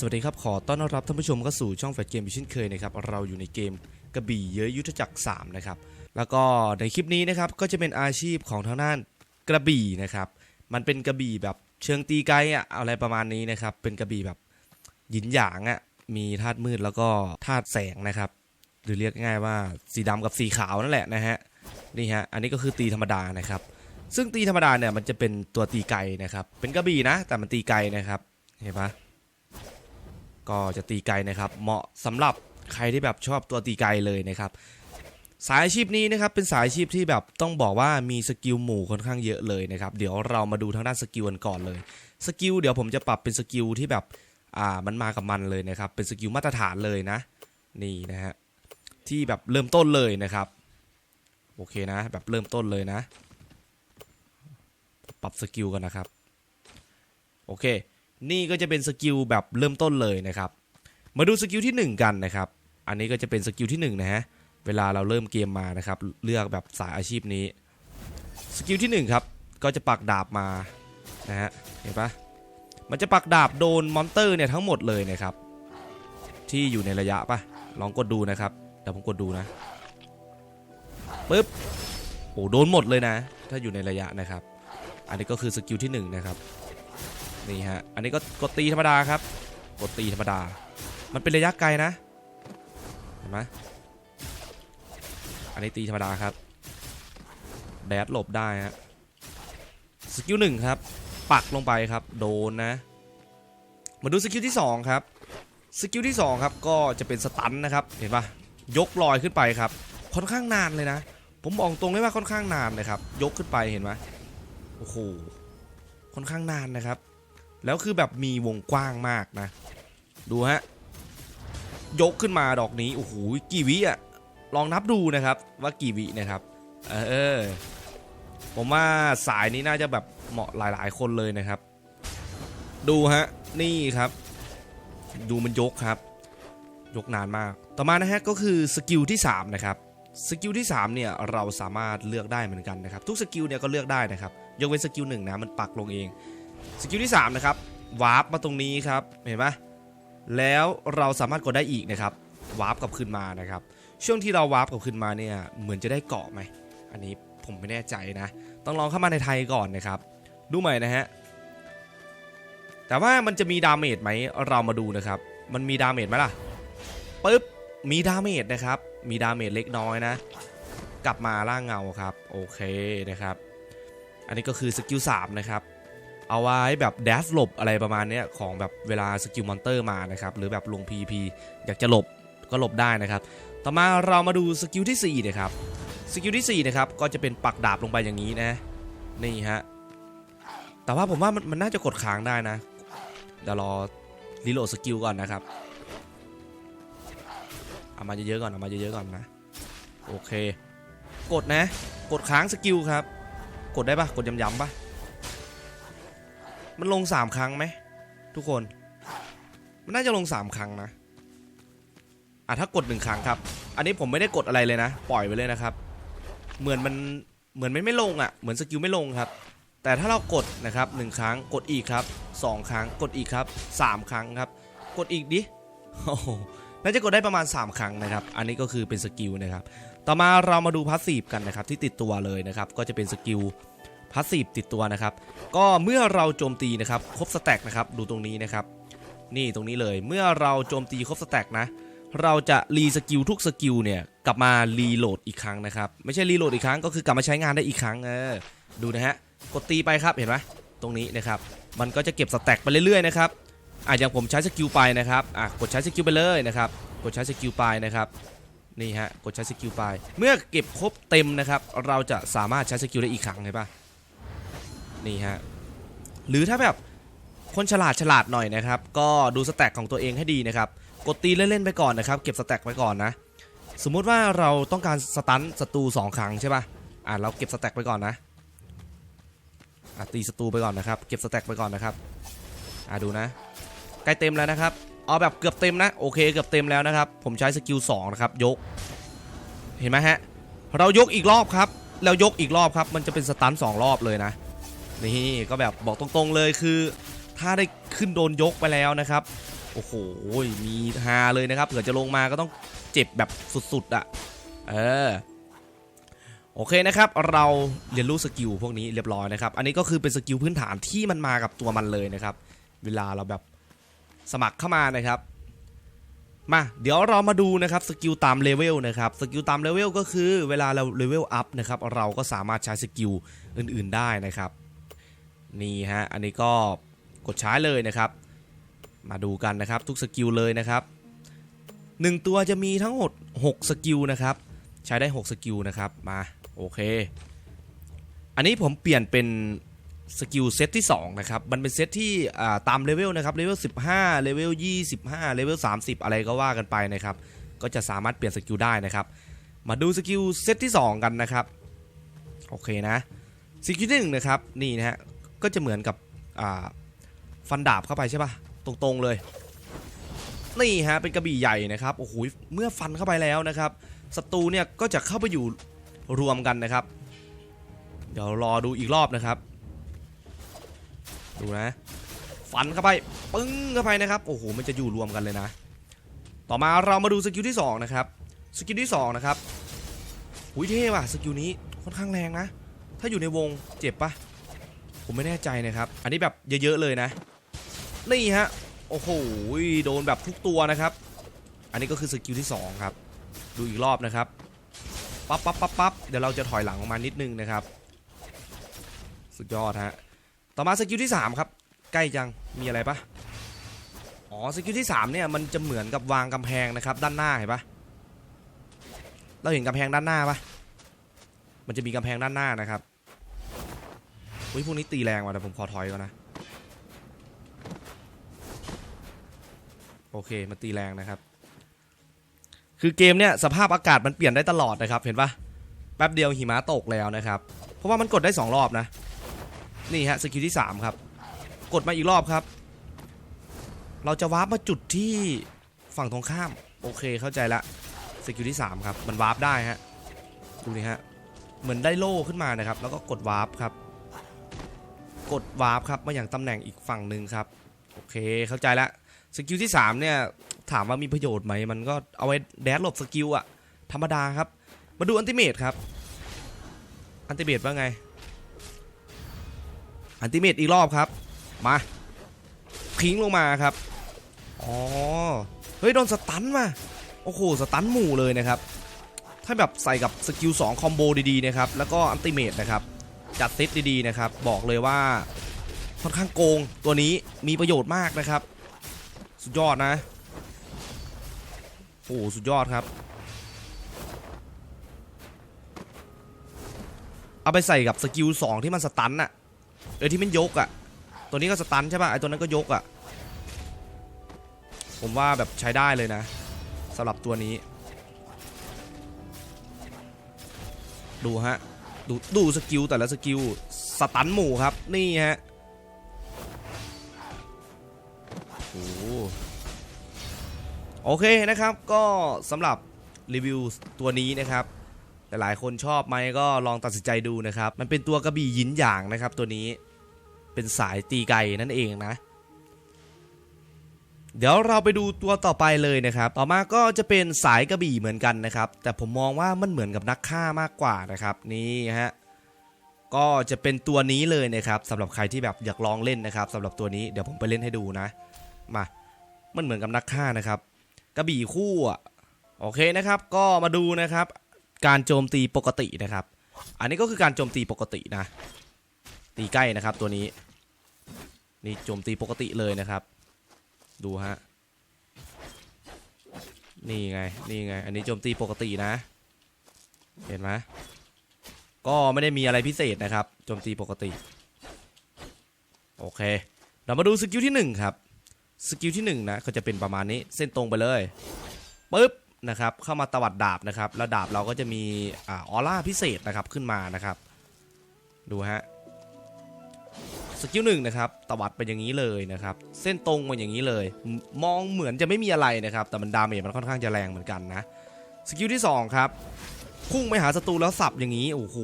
สวัสดีครับ ขอต้อนรับท่านผู้ชมเข้าสู่ช่องแฟลชเกมอีกเช่นเคยนะครับ เราอยู่ในเกมกระบี่เยอะยุทธจักร3นะครับ แล้วก็ในคลิปนี้นะครับก็จะเป็นอาชีพของทางด้านกระบี่นะครับ มันเป็นกระบี่แบบเชิงตีไกอะอะไรประมาณนี้นะครับ เป็นกระบี่แบบหยินหยางอะมีธาตุมืดแล้วก็ธาตุแสงนะครับ หรือเรียกง่ายว่าสีดำกับสีขาวนั่นแหละนะฮะ นี่ฮะ อันนี้ก็คือตีธรรมดานะครับ ซึ่งตีธรรมดาเนี่ยมันจะเป็นตัวตีไกนะครับ เป็นกระบี่นะ แต่มันตีไกนะครับ เห็นปะ ก็จะตีไกลนะครับ เหมาะสำหรับใครที่แบบชอบตัวตีไกลเลยนะครับ สายอาชีพนี้นะครับเป็นสายอาชีพที่แบบต้องบอกว่ามีสกิลหมู่ค่อนข้างเยอะเลยนะครับ เดี๋ยวเรามาดูทางด้านสกิลกันก่อนเลย สกิลเดี๋ยวผมจะปรับเป็นสกิลที่แบบอ่ามันมากับมันเลยนะครับ เป็นสกิลมาตรฐานเลยนะ นี่นะฮะที่แบบเริ่มต้นเลยนะครับ โอเคนะ แบบเริ่มต้นเลยนะ ปรับสกิลกันนะครับ โอเค นี่ก็จะเป็นสกิลแบบเริ่มต้นเลยนะครับ มาดูสกิลที่ 1 กันนะครับ อันนี้ก็จะเป็นสกิลที่1นะฮะ เวลาเราเริ่มเกมมานะครับ เลือกแบบสายอาชีพนี้ สกิลที่1ครับ ก็จะปักดาบมา นะฮะ เห็นปะมันจะปักดาบโดนมอนเตอร์เนี่ยทั้งหมดเลยนะครับ ที่อยู่ในระยะปะลองกดดูนะครับ เดี๋ยวผมกดดูนะปึ๊บโอ้โดนหมดเลยนะ ถ้าอยู่ในระยะนะครับ อันนี้ก็คือสกิลที่หนึ่งนะครับ นี่ฮะ อันนี้ก็กดตีธรรมดาครับ กดตีธรรมดา มันเป็นระยะไกลนะ เห็นไหมอันนี้ตีธรรมดาครับ แดดหลบได้ฮะ สกิลหนึ่งครับ ปักลงไปครับ โดนนะ มาดูสกิลที่สองครับ สกิลที่สองครับ ก็จะเป็นสตันนะครับ เห็นปะยกลอยขึ้นไปครับ ค่อนข้างนานเลยนะ ผมบอกตรงเลยว่าค่อนข้างนานเลยครับ ยกขึ้นไปเห็นไหมโอ้โห ค่อนข้างนานนะครับ แล้วคือแบบมีวงกว้างมากนะ ดูฮะ ยกขึ้นมาดอกนี้ โอ้โห กี่วิอะลองนับดูนะครับว่ากี่วินะครับ เออ ผมว่าสายนี้น่าจะแบบเหมาะหลายๆ คนเลยนะครับ ดูฮะ นี่ครับ ดูมันยกครับ ยกนานมาก ต่อมานะฮะก็คือสกิลที่ 3 นะครับสกิลที่3เนี่ยเราสามารถเลือกได้เหมือนกันนะครับ ทุกสกิลเนี่ยก็เลือกได้นะครับยกเว้นสกิลหนึ่งนะมันปักลงเอง สกิลที่ 3 นะครับวาร์ปมาตรงนี้ครับเห็นไหมแล้วเราสามารถกดได้อีกนะครับวาร์ปกลับคืนมานะครับ ช่วงที่เราวาร์ปกลับคืนมาเนี่ยเหมือนจะได้เกาะไหมอันนี้ผมไม่แน่ใจนะ ต้องลองเข้ามาในไทยก่อนนะครับ ดูใหม่นะฮะแต่ว่ามันจะมีดาเมจไหมเรามาดูนะครับ มันมีดาเมจไหมล่ะปึ๊บมีดาเมจนะครับ มีดาเมจเล็กน้อยนะ กลับมาล่างเงาครับ โอเคนะครับ อันนี้ก็คือสกิล3นะครับ เอาไว้แบบแดฟหลบอะไรประมาณนี้ของแบบเวลาสกิลมอนเตอร์มานะครับ หรือแบบลง PVP อยากจะหลบก็หลบได้นะครับ ต่อมาเรามาดูสกิลที่4นะครับสกิลที่4นะครับก็จะเป็นปักดาบลงไปอย่างนี้นะนี่ฮะแต่ว่าผมว่ามันมันน่าจะกดค้างได้นะเดี๋ยวรอรีโหลดสกิลก่อนนะครับเอามาเยอะๆก่อนเอามาเยอะๆก่อนนะโอเค กดนะ กดค้างสกิลครับ กดได้ปะกดย้ำๆปะ มันลง3ครั้งไหมทุกคน มันน่าจะลง3ครั้งนะอะถ้ากด1ครั้งครับ อันนี้ผมไม่ได้กดอะไรเลยนะ ปล่อยไว้เลยนะครับ เหมือนมันเหมือนไม่ไม่ลงอะ่ะ เหมือนสกิลไม่ลงครับ แต่ถ้าเรากดนะครับหนึ่งครั้งกดอีกครับสองครั้งกดอีกครับสามครั้งครับ กดอีกดิโอ้โหน่าจะกดได้ประมาณ 3 ครั้งนะครับ อันนี้ก็คือเป็นสกิลนะครับ ต่อมาเรามาดูพาสซีฟกันนะครับที่ติดตัวเลยนะครับ ก็จะเป็นสกิล พาสซีฟติดตัวนะครับ ก็เมื่อเราโจมตีนะครับครบสแต็กนะครับดูตรงนี้นะครับ นี่ตรงนี้เลยเมื่อเราโจมตีครบสแต็กนะเราจะรีสกิลทุกสกิลเนี่ยกลับมารีโหลดอีกครั้งนะครับ ไม่ใช่รีโหลดอีกครั้งก็คือกลับมาใช้งานได้อีกครั้งเออดูนะฮะกดตีไปครับเห็นไหมตรงนี้นะครับมันก็จะเก็บสแต็กไปเรื่อยๆนะครับอะอย่างผมใช้สกิลไปนะครับอะกดใช้สกิลไปเลยนะครับกดใช้สกิลไปนะครับนี่ฮะกดใช้สกิลไป เมื่อเก็บครบเต็มนะครับ เราจะสามารถใช้สกิลได้อีกครั้งเห็นปะ นี่ฮะหรือถ้าแบบคนฉลาดฉลาดหน่อยนะครับ ก็ดูสแต็กของตัวเองให้ดีนะครับกดตีเล่นๆไปก่อนนะครับเก็บสแต็กไปก่อนนะสมมุติว่าเราต้องการสตันศัตรูสองครั้งใช่ปะอะเราเก็บสแต็กไปก่อนนะอะตีศัตรูไปก่อนนะครับเก็บสแต็กไปก่อนนะครับอะดูนะใกล้เต็มแล้วนะครับเอาแบบเกือบเต็มนะโอเคเกือบเต็มแล้วนะครับผมใช้สกิล2นะครับยกเห็นไหมฮะเรายกอีกรอบครับแล้วยกอีกรอบครับมันจะเป็นสตันสองรอบเลยนะ นี่ก็แบบบอกตรงๆเลยคือ ถ้าได้ขึ้นโดนยกไปแล้วนะครับ โอ้โห มีฮาเลยนะครับ เผื่อจะลงมาก็ต้องเจ็บแบบสุดๆอะ่ะ เออ โอเคนะครับ เราเรียนรู้สกิลพวกนี้เรียบร้อยนะครับ อันนี้ก็คือเป็นสกิลพื้นฐานที่มันมากับตัวมันเลยนะครับ เวลาเราแบบสมัครเข้ามานะครับมาเดี๋ยวเรามาดูนะครับสกิลตามเลเวลนะครับสกิลตามเลเวลก็คือเวลาเราเลเวลอัพนะครับเราก็สามารถใช้สกิลอื่นๆได้นะครับ นี่ฮะ อันนี้ก็กดใช้เลยนะครับ มาดูกันนะครับทุกสกิลเลยนะครับ 1 ตัวจะมีทั้งหมด6สกิลนะครับ ใช้ได้ 6 สกิลนะครับ มา โอเค อันนี้ผมเปลี่ยนเป็นสกิลเซตที่ 2 นะครับ มันเป็นเซตที่ตามเลเวลนะครับ เลเวล 15 เลเวล 25 เลเวล 30 อะไรก็ว่ากันไปนะครับ ก็จะสามารถเปลี่ยนสกิลได้นะครับ มาดูสกิลเซตที่ 2 กันนะครับ โอเคนะสกิลที่หนึ่งนะครับ นี่นะฮะ ก็จะเหมือนกับฟันดาบเข้าไปใช่ปะตรงๆเลย นี่ฮะเป็นกระบี่ใหญ่นะครับโอ้โหเมื่อฟันเข้าไปแล้วนะครับศัตรูเนี่ยก็จะเข้าไปอยู่รวมกันนะครับ เดี๋ยวรอดูอีกรอบนะครับ ดูนะ ฟันเข้าไปปึ้งเข้าไปนะครับโอ้โหมันจะอยู่รวมกันเลยนะ ต่อมาเรามาดูสกิลที่สองนะครับสกิลที่สองนะครับหุยเท่ว่ะสกิลนี้ค่อนข้างแรงนะ ถ้าอยู่ในวงเจ็บปะ ผมไม่แน่ใจนะครับ อันนี้แบบเยอะๆเลยนะ นี่ฮะ โอ้โห โดนแบบทุกตัวนะครับ อันนี้ก็คือสกิลที่ 2 ครับ ดูอีกรอบนะครับ ปั๊บปั๊บปั๊บปั๊บเดี๋ยวเราจะถอยหลังออกมานิดนึงนะครับ สุดยอดฮะ ต่อมาสกิลที่ 3 ครับ ใกล้จัง มีอะไรปะอ๋อ สกิลที่ 3 เนี่ย มันจะเหมือนกับวางกำแพงนะครับ ด้านหน้าเห็นปะเราเห็นกำแพงด้านหน้าปะมันจะมีกำแพงด้านหน้านะครับ อุ้ยพวกนี้ตีแรงว่ะแต่ผมขอถอยก่อนนะ โอเคมันตีแรงนะครับ คือเกมเนี่ยสภาพอากาศมันเปลี่ยนได้ตลอดนะครับ เห็นปะแป๊บเดียวหิมะตกแล้วนะครับ เพราะว่ามันกดได้ 2 รอบนะ นี่ฮะสกิลที่ 3 ครับ กดมาอีกรอบครับ เราจะวาร์ปมาจุดที่ฝั่งตรงข้าม โอเคเข้าใจละสกิลที่ 3 ครับ มันวาร์ปได้ฮะดูนี่ฮะเหมือนได้โล่ขึ้นมานะครับ แล้วก็กดวาร์ปครับ กดวาร์ปครับมาอย่างตำแหน่งอีกฝั่งหนึ่งครับโอเคเข้าใจละสกิลที่ 3 เนี่ย ถามว่ามีประโยชน์ไหม มันก็เอาไว้แดดหลบสกิลอะธรรมดาครับ มาดูอันติเมตครับ อันติเมตว่าไง อันติเมตอีกรอบครับ มาทิ้งลงมาครับ อ๋อ เฮ้ย โดนสตันมา โอ้โห สตันหมู่เลยนะครับ ถ้าแบบใส่กับสกิล2คอมโบดีๆนะครับ แล้วก็อันติเมตนะครับ จัดเซตดีๆนะครับ บอกเลยว่าค่อนข้างโกงตัวนี้มีประโยชน์มากนะครับ สุดยอดนะโอ้สุดยอดครับ เอาไปใส่กับสกิล2ที่มันสตันอะเออที่มันยกอะตัวนี้ก็สตันใช่ป่ะไอตัวนั้นก็ยกอะผมว่าแบบใช้ได้เลยนะสำหรับตัวนี้ ดูฮะ ดูดูสกิลแต่ละสกิลสตันหมู่ครับนี่ฮะโอ้โอเคนะครับก็สำหรับรีวิวตัวนี้นะครับหลายๆคนชอบไหมก็ลองตัดสินใจดูนะครับ มันเป็นตัวกระบี่ยินหยางนะครับตัวนี้เป็นสายตีไก่นั่นเองนะ เดี๋ยวเราไปดูตัวต่อไปเลยนะครับ ต่อมาก็จะเป็นสายกระบี่เหมือนกันนะครับ แต่ผมมองว่ามันเหมือนกับนักฆ่ามากกว่านะครับ นี่ฮะ ก็จะเป็นตัวนี้เลยนะครับสำหรับใครที่แบบอยากลองเล่นนะครับสำหรับตัวนี้เดี๋ยวผมไปเล่นให้ดูนะ มา มันเหมือนกับนักฆ่านะครับ กระบี่คู่อะโอเคนะครับ ก็มาดูนะครับ การโจมตีปกตินะครับ อันนี้ก็คือการโจมตีปกตินะ ตีใกล้นะครับตัวนี้ นี่โจมตีปกติเลยนะครับ ดูฮะ นี่ไง นี่ไง อันนี้โจมตีปกตินะ เห็นไหมก็ไม่ได้มีอะไรพิเศษนะครับ โจมตีปกติ โอเค เรามาดูสกิลที่หนึ่งครับ สกิลที่หนึ่งนะก็จะเป็นประมาณนี้ เส้นตรงไปเลยปึ๊บนะครับ เข้ามาตวัดดาบนะครับ แล้วดาบเราก็จะมีอ่าออร่าพิเศษนะครับขึ้นมานะครับ ดูฮะ สกิลหนึ่งนะครับตวัดไปอย่างนี้เลยนะครับ เส้นตรงมาอย่างนี้เลย มองเหมือนจะไม่มีอะไรนะครับ แต่มันดาเมจมันค่อนข้างจะแรงเหมือนกันนะ สกิลที่สองครับ พุ่งไปหาศัตรูแล้วสับอย่างนี้ โอ้โห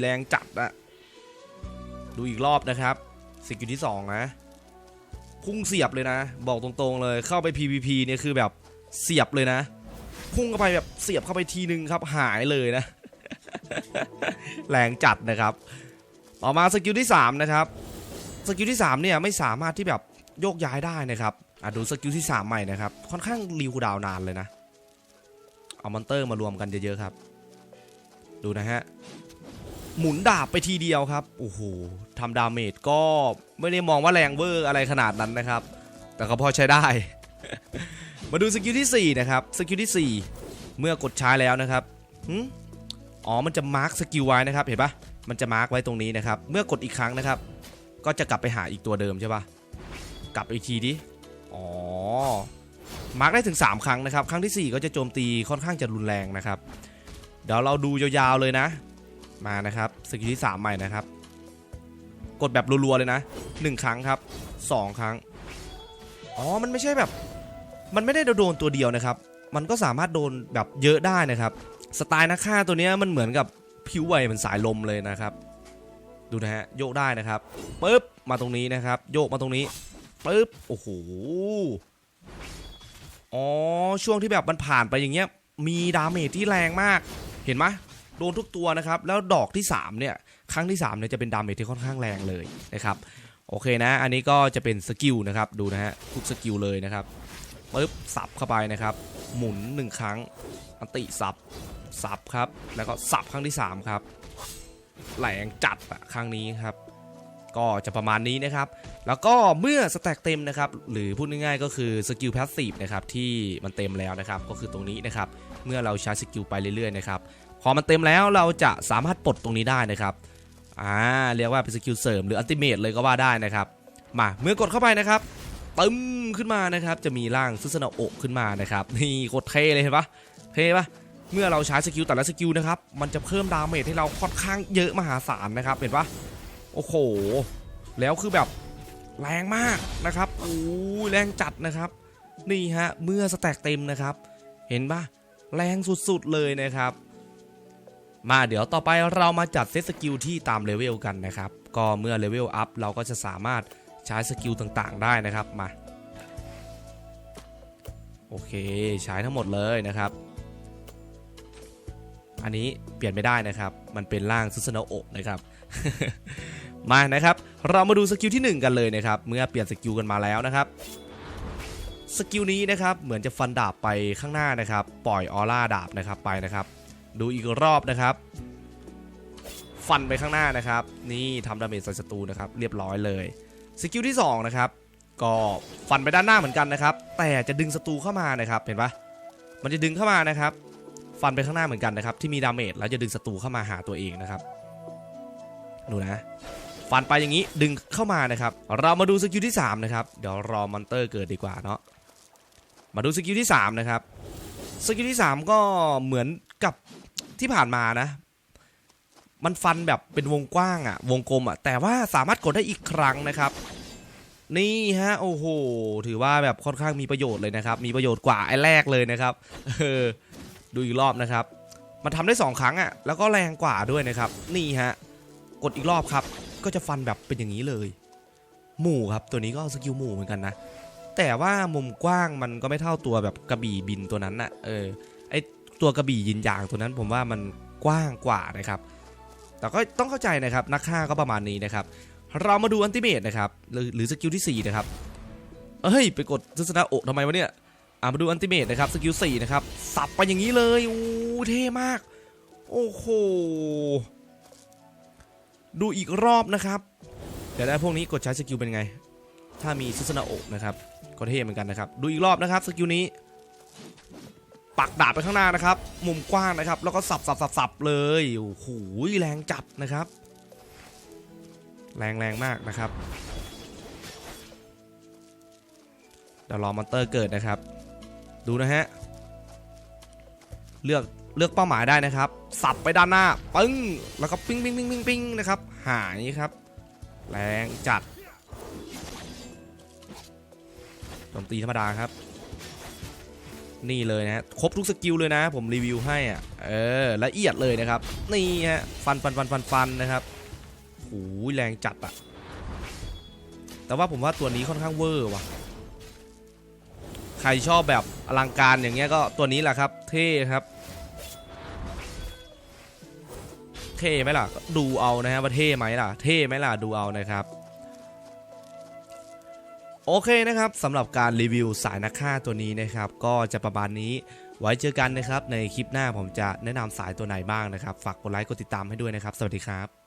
แรงจัดอะดูอีกรอบนะครับ สกิลที่สองนะ พุ่งเสียบเลยนะ บอกตรงๆเลยเข้าไป PVP เนี่ยคือแบบเสียบเลยนะ พุ่งเข้าไปแบบเสียบเข้าไปทีนึงครับหายเลยนะ แรงจัดนะครับ ต่อมาสกิลที่3นะครับสกิลที่3เนี่ยไม่สามารถที่แบบโยกย้ายได้นะครับอะดูสกิลที่3ใหม่นะครับค่อนข้างรีคูดาวนานเลยนะเอามอนเตอร์มารวมกันเยอะๆครับ ดูนะฮะหมุนดาบไปทีเดียวครับโอ้โหทำดาเมจก็ไม่ได้มองว่าแรงเวอร์อะไรขนาดนั้นนะครับ แต่ก็พอใช้ได้ มาดูสกิลที่4นะครับสกิลที่ 4 เมื่อกดใช้แล้วนะครับอ๋อมันจะมาร์คสกิลไว้นะครับเห็นปะ มันจะมาร์คไว้ตรงนี้นะครับ เมื่อกดอีกครั้งนะครับ ก็จะกลับไปหาอีกตัวเดิมใช่ปะกลับอีกทีดิ อ๋อ มาร์คได้ถึง 3 ครั้งนะครับ ครั้งทีสี่ 4 ก็จะโจมตีค่อนข้างจะรุนแรงนะครับ เดี๋ยวเราดูยาวๆเลยนะ มานะครับสกิลที่ 3 ใหม่นะครับ กดแบบรัวๆเลยนะ 1 ครั้งครับ 2 ครั้ง อ๋อ มันไม่ใช่แบบ มันไม่ได้โดนตัวเดียวนะครับ มันก็สามารถโดนแบบเยอะได้นะครับ สไตล์นักฆ่าตัวนี้มันเหมือนกับ ผิวไหวเหมือนสายลมเลยนะครับ ดูนะฮะโยกได้นะครับปึ๊บมาตรงนี้นะครับ โยกมาตรงนี้ปึ๊บโอ้โหอ๋อช่วงที่แบบมันผ่านไปอย่างเงี้ยมีดาเมจที่แรงมากเห็นไหมโดนทุกตัวนะครับ แล้วดอกที่ 3 เนี่ย ครั้งที่ 3 เนี่ยจะเป็นดาเมจที่ค่อนข้างแรงเลยนะครับ โอเคนะ อันนี้ก็จะเป็นสกิลนะครับ ดูนะฮะ ทุกสกิลเลยนะครับปึ๊บสับเข้าไปนะครับ หมุน 1 ครั้ง อันติสับ สับครับ แล้วก็สับครั้งที่ 3 ครับแหลงจัดอะครั้งนี้ครับ ก็จะประมาณนี้นะครับ แล้วก็เมื่อสแต็กเต็มนะครับ หรือพูดง่ายๆก็คือสกิลพาสซีฟนะครับที่มันเต็มแล้วนะครับ ก็คือตรงนี้นะครับ เมื่อเราใช้สกิลไปเรื่อยๆนะครับ พอมันเต็มแล้วเราจะสามารถปลดตรงนี้ได้นะครับอ่าเรียกว่าเป็นสกิลเสริมหรืออัลติเมทเลยก็ว่าได้นะครับ มาเมื่อกดเข้าไปนะครับตึมขึ้นมานะครับ จะมีร่างซุสนาโอขึ้นมานะครับ นี่โคตรเท่เลยเห็นปะเท่ปะ เมื่อเราใช้สกิลแต่ละสกิลนะครับ มันจะเพิ่มดาเมจให้เราค่อนข้างเยอะมหาศาลนะครับ เห็นปะโอ้โห แล้วคือแบบแรงมากนะครับโอ้ยแรงจัดนะครับ นี่ฮะ เมื่อสแต็กเต็มนะครับ เห็นปะแรงสุดๆเลยนะครับ มาเดี๋ยวต่อไปเรามาจัดเซตสกิลที่ตามเลเวลกันนะครับ ก็เมื่อเลเวลอัพเราก็จะสามารถใช้สกิลต่างๆได้นะครับ มา โอเค ใช้ทั้งหมดเลยนะครับ อันนี้เปลี่ยนไม่ได้นะครับ มันเป็นร่างซุสโนะโอะนะครับ มานะครับ เรามาดูสกิลที่ 1 กันเลยนะครับ เมื่อเปลี่ยนสกิลกันมาแล้วนะครับสกิลนี้นะครับเหมือนจะฟันดาบไปข้างหน้านะครับ ปล่อยออร่าดาบนะครับไปนะครับ ดูอีกรอบนะครับ ฟันไปข้างหน้านะครับ นี่ทำดาเมจใส่ศัตรูนะครับ เรียบร้อยเลยสกิลที่2นะครับก็ฟันไปด้านหน้าเหมือนกันนะครับ แต่จะดึงศัตรูเข้ามานะครับเห็นปะมันจะดึงเข้ามานะครับ ฟันไปข้างหน้าเหมือนกันนะครับ ที่มีดาเมจแล้วจะดึงศัตรูเข้ามาหาตัวเองนะครับดูนะ ฟันไปอย่างนี้ดึงเข้ามานะครับ เรามาดูสกิลที่3นะครับเดี๋ยวรอมอนเตอร์เกิดดีกว่าเนาะมาดูสกิลที่3นะครับสกิลที่ 3 ก็เหมือนกับที่ผ่านมานะ มันฟันแบบเป็นวงกว้างอะวงกลมอะแต่ว่าสามารถกดได้อีกครั้งนะครับ นี่ฮะโอ้โห ถือว่าแบบค่อนข้างมีประโยชน์เลยนะครับ มีประโยชน์กว่าไอ้แรกเลยนะครับเออ ดูอีกรอบนะครับ มันทำได้ 2 ครั้งอะแล้วก็แรงกว่าด้วยนะครับ นี่ฮะ กดอีกรอบครับ ก็จะฟันแบบเป็นอย่างนี้เลย หมู่ครับตัวนี้ก็สกิลหมู่เหมือนกันนะ แต่ว่ามุมกว้างมันก็ไม่เท่าตัวแบบกระบี่บินตัวนั้นนะเออไอตัวกระบี่ยินยางตัวนั้นผมว่ามันกว้างกว่านะครับ แต่ก็ต้องเข้าใจนะครับนักฆ่าก็ประมาณนี้นะครับ เรามาดูอันติเมตนะครับหรือสกิลที่4นะครับเอ้ยไปกดทัศนะโอทำไมวะเนี่ย อ่ามาดูอันติเมตนะครับสกิล4นะครับสับไปอย่างนี้เลยโอ้เท่มาก โอ้โหดูอีกรอบนะครับเดี๋ยวได้พวกนี้กดใช้สกิลเป็นไง ถ้ามีซุสนาโอะนะครับก็เท่เหมือนกันนะครับ ดูอีกรอบนะครับสกิลนี้ปักดาบไปข้างหน้านะครับ มุมกว้างนะครับ แล้วก็สับสับสับสับเลยโอ้โหแรงจัดนะครับ แรงแรงมากนะครับเดี๋ยวรอมอนเตอร์เกิดนะครับ ดูนะฮะ เลือกเลือกเป้าหมายได้นะครับ สับไปด้านหน้า ปึ้ง แล้วก็ปิ้งปิ้งปิ้งปิ้งปิ้งนะครับ หายครับ แรงจัดโจมตีธรรมดาครับ นี่เลยนะครบทุกสกิลเลยนะ ผมรีวิวให้อะ เออละเอียดเลยนะครับ นี่ฮะ ฟันฟันฟันฟันฟันนะครับโอ้ยแรงจัดอะ แต่ว่าผมว่าตัวนี้ค่อนข้างเวอร์ว่ะ ใครชอบแบบอลังการอย่างเงี้ยก็ตัวนี้แหละครับ เท่ครับ เท่ไหมล่ะดูเอานะฮะว่าเท่ไหมล่ะ เท่ไหมล่ะดูเอานะครับโอเคนะครับสำหรับการรีวิวสายนักฆ่าตัวนี้นะครับ ก็จะประมาณนี้ไว้เจอกันนะครับ ในคลิปหน้าผมจะแนะนำสายตัวไหนบ้างนะครับ ฝากกดไลค์กดติดตามให้ด้วยนะครับ สวัสดีครับ